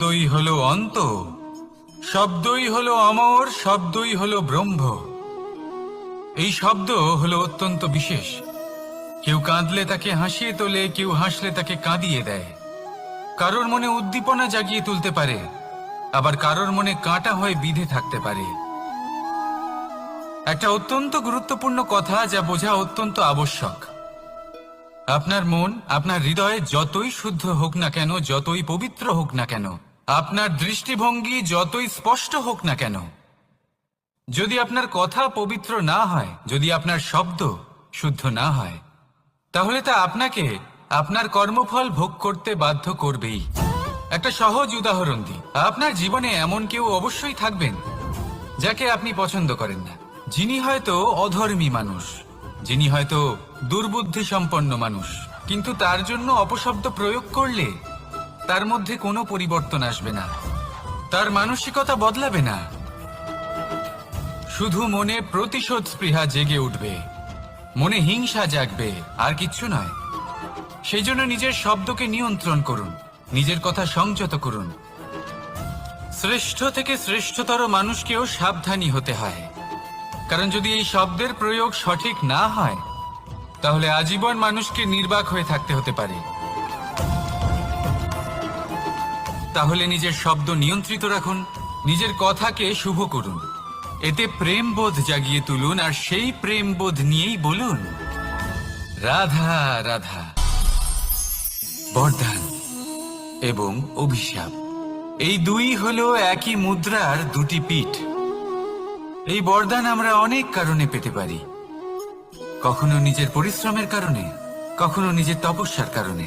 শব্দই হলো অন্ত, শব্দই হলো অমর, শব্দই হলো ব্রহ্ম। এই শব্দ হলো অত্যন্ত বিশেষ। কেউ কাঁদলে তাকে হাসিয়ে তোলে, কেউ হাসলে তাকে কাঁদিয়ে দেয়। কারোর মনে উদ্দীপনা জাগিয়ে তুলতে পারে, আবার কারোর মনে কাঁটা হয়ে বিধে থাকতে পারে। একটা অত্যন্ত গুরুত্বপূর্ণ কথা যা বোঝা অত্যন্ত আবশ্যক। আপনার মন, আপনার হৃদয়ে যতই শুদ্ধ হোক না কেন, যতই পবিত্র হোক না কেন আপনার দৃষ্টিভঙ্গি যতই স্পষ্ট হোক না কেন, যদি আপনার কথা পবিত্র না হয়, যদি আপনার শব্দ শুদ্ধ না হয়, তাহলে তা আপনাকে আপনার কর্মফল ভোগ করতে বাধ্য করবেই। একটা সহজ উদাহরণ দিই। আপনার জীবনে এমন কেউ অবশ্যই থাকবেন যাকে আপনি পছন্দ করেন না। যিনি হয়তো অধর্মী মানুষ, যিনি হয়তো দুর্বুদ্ধি সম্পন্ন মানুষ, কিন্তু তার জন্য অপশব্দ প্রয়োগ করলে তার মধ্যে কোনো পরিবর্তন আসবে না। তার মানসিকতা বদলাবে না। শুধু মনে প্রতিশোধ স্পৃহা জেগে উঠবে। মনে হিংসা জাগবে, আর কিচ্ছু নয়। সেই জন্য নিজের শব্দকে নিয়ন্ত্রণ করুন, নিজের কথা সংযত করুন। শ্রেষ্ঠ থেকে শ্রেষ্ঠতর মানুষকেও সাবধানী হতে হয়। কারণ যদি এই শব্দের প্রয়োগ সঠিক না হয়, তাহলে আজীবন মানুষকে নির্বাক হয়ে থাকতে হতে পারে। তাহলে নিজের শব্দ নিয়ন্ত্রিত রাখুন, নিজের কথাকে শুভ করুন। এতে প্রেম বোধ জাগিয়ে তুলুন আর সেই প্রেম বোধ নিয়েই বলুন, রাধা রাধা। বরদান এবং অভিশাপ। এই দুই হলো একই মুদ্রার দুটি পিঠ। এই বরদান আমরা অনেক কারণে পেতে পারি। কখনো নিজের পরিশ্রমের কারণে, কখনো নিজের তপস্যার কারণে।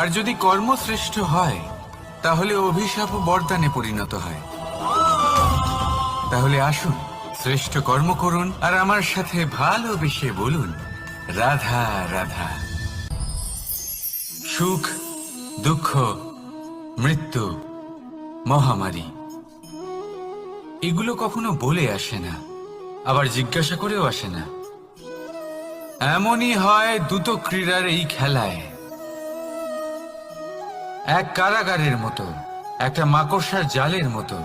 আর যদি কর্মশ্রেষ্ঠ হয়, তাহলে অভিশাপ বরদানে পরিণত হয়। তাহলে আসুন, শ্রেষ্ঠ কর্ম করুন, আর আমার সাথে ভালোবেসে বলুন, রাধা রাধা। সুখ, দুঃখ, মৃত্যু, মহামারী, এগুলো কখনো বলে আসে না, আবার জিজ্ঞাসা করেও আসে না। এমনই হয় দুটো ক্রীড়ার এই খেলায়। এক কারাগারের মতো, একটা মাকড়সার জালের মতো।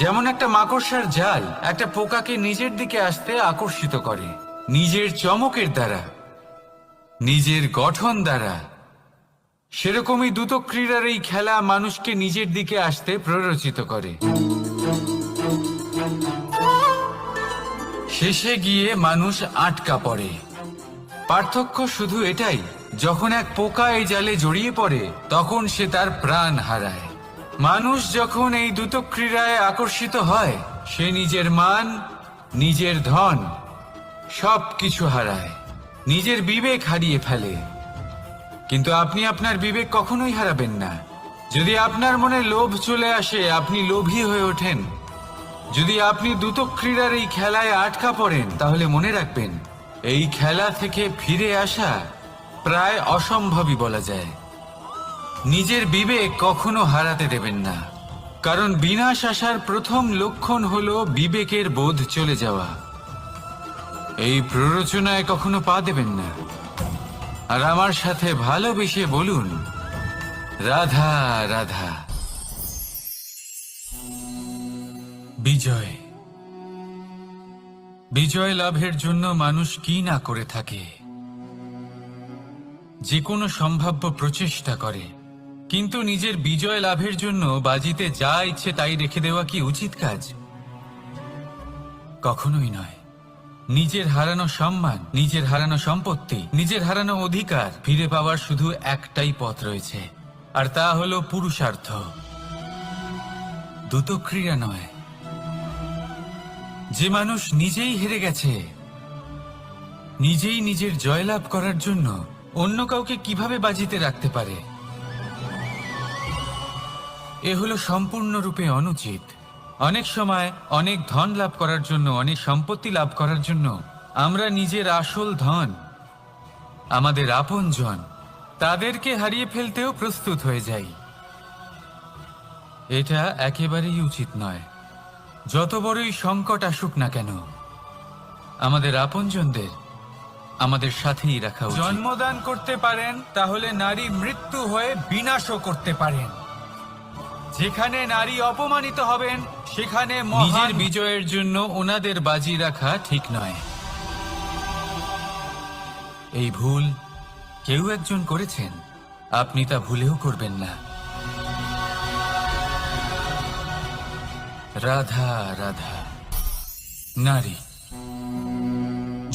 যেমন একটা মাকড়সার জাল একটা পোকাকে নিজের দিকে আসতে আকর্ষিত করে, নিজের চমকের দ্বারা, নিজের গঠন দ্বারা। সেরকমই দ্রুত ক্রীড়ার এই খেলা মানুষকে নিজের দিকে আসতে প্ররোচিত করে। শেষে গিয়ে মানুষ আটকা পড়ে। পার্থক্য শুধু এটাই যখন এক পোকা এই জালে জড়িয়ে পড়ে, তখন সে তার প্রাণ হারায়। মানুষ যখন এই দ্রুত ক্রীড়ায় আকর্ষিত হয়, সে নিজের মান, নিজের ধন সব কিছু হারায়। নিজের বিবেক হারিয়ে ফেলে। কিন্তু আপনি আপনার বিবেক কখনোই হারাবেন না। যদি আপনার মনে লোভ চলে আসে, আপনি লোভী হয়ে ওঠেন। যদি আপনি দ্রুত ক্রীড়ার এই খেলায় আটকা পড়েন, তাহলে মনে রাখবেন, এই খেলা থেকে ফিরে আসা প্রায় অসম্ভবই বলা যায়। নিজের বিবেক কখনো হারাতে দেবেন না। কারণ বিনাশ আসার প্রথম লক্ষণ হল বিবেকের বোধ চলে যাওয়া। এই প্ররোচনায় কখনো পা দেবেন না। আর আমার সাথে ভালোবেসে বলুন, রাধা রাধা। বিজয়। বিজয় লাভের জন্য মানুষ কি না করে থাকে? যে কোনো সম্ভাব্য প্রচেষ্টা করে। কিন্তু নিজের বিজয় লাভের জন্য বাজিতে যা ইচ্ছে তাই রেখে দেওয়া কি উচিত কাজ? কখনোই নয়। নিজের হারানো সম্মান, নিজের হারানো সম্পত্তি, নিজের হারানো অধিকার ফিরে পাওয়ার শুধু একটাই পথ রয়েছে, আর তা হলো পুরুষার্থ। দুটো ক্রিয়া নয়। যে মানুষ নিজেই হেরে গেছে, নিজেই নিজের জয়লাভ করার জন্য অন্য কাউকে কীভাবে বাজিতে রাখতে পারে? এ হলো সম্পূর্ণরূপে অনুচিত। অনেক সময় অনেক ধন লাভ করার জন্য, অনেক সম্পত্তি লাভ করার জন্য আমরা নিজের আসল ধন, আমাদের আপনজন, তাদেরকে হারিয়ে ফেলতেও প্রস্তুত হয়ে যাই। এটা একেবারেই উচিত নয়। যত বড়ই সংকট আসুক না কেন, আমাদের আপনজনদের আমাদের সাথেই রাখা জন্মদান করতে পারেন তাহলে নারী মৃত্যু হয়ে বিনাশও করতে পারেন। যেখানে নারী অপমানিত হবেন সেখানে নিজের বিজয়ের জন্য ওনাদের বাজি রাখা ঠিক নয়। এই ভুল কেউ একজন করেছেন। আপনি তা ভুলেও করবেন না। রাধা রাধা। নারী।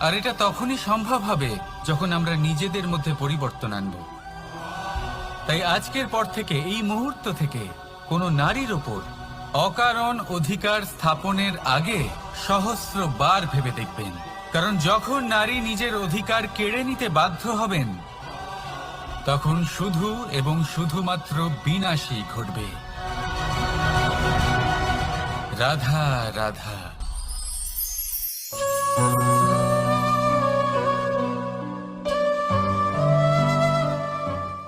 আর এটা তখনই সম্ভব হবে যখন আমরা নিজেদের মধ্যে পরিবর্তন আনব। তাই আজকের পর থেকে এই মুহূর্ত থেকে কোনো নারীর ওপর অকারণ অধিকার স্থাপনের আগে সহস্র বার ভেবে দেখবেন। কারণ যখন নারী নিজের অধিকার কেড়ে নিতে বাধ্য হবেন, তখন শুধু এবং শুধুমাত্র বিনাশই ঘটবে। রাধা রাধা।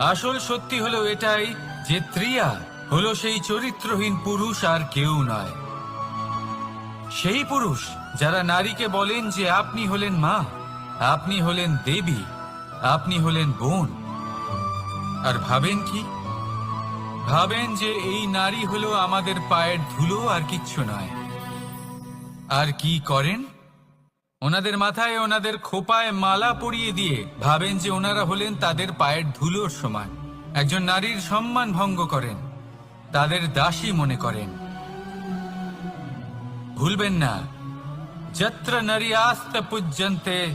আসল সত্যি হলো এটাই যে ত্রিয়া হলো সেই চরিত্রহীন পুরুষ আর কেউ নয়। সেই পুরুষ যারা নারীকে বলেন যে আপনি হলেন মা, আপনি হলেন দেবী, আপনি হলেন বোন। আর ভাবেন কি? ভাবেন যে এই নারী হলো আমাদের পায়ের ধুলো আর কিচ্ছু নয়। আর কি করেন? ওনাদের মাথায় ওনাদের খোপায় মালা পরিয়ে দিয়ে ভাবেন যে ওনারা হলেন তাদের পায়ের ধুলোর সমান। একজন নারীর সম্মান ভঙ্গ করেন, তাদের দাসী মনে করেন। ভুলবেন না। যত্র নারী আস্ত পূজ্যন্তে,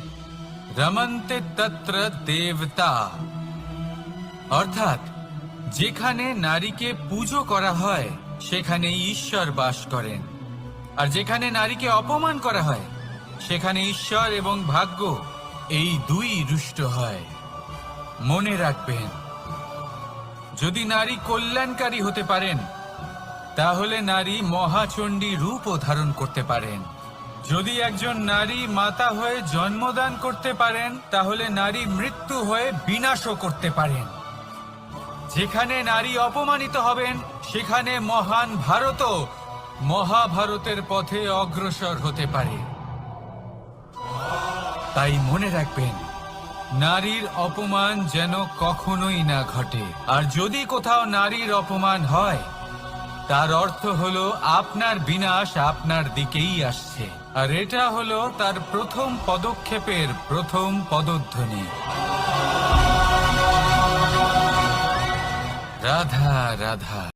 রমন্তে তত্র দেবতা। অর্থাৎ, যেখানে নারীকে পুজো করা হয় সেখানে ঈশ্বর বাস করেন। আর যেখানে নারীকে অপমান করা হয় সেখানে ঈশ্বর এবং ভাগ্য এই দুই রুষ্ট হয়। মনে রাখবেন, যদি নারী কল্যাণকারী হতে পারেন, তাহলে নারী মহাচণ্ডী রূপও ধারণ করতে পারেন। যদি একজন নারী মাতা হয়ে জন্মদান করতে পারেন, তাহলে নারী মৃত্যু হয়ে বিনাশও করতে পারেন। যেখানে নারী অপমানিত হবেন, সেখানে মহান ভারতও মহাভারতের পথে অগ্রসর হতে পারে। তাই মনে রাখবেন, নারীর অপমান যেন কখনোই না ঘটে। আর যদি কোথাও নারীর অপমান হয়, তার অর্থ হলো আপনার বিনাশ আপনার দিকেই আসছে। আর এটা হলো তার প্রথম পদক্ষেপের প্রথম পদধ্বনি। রাধা রাধা।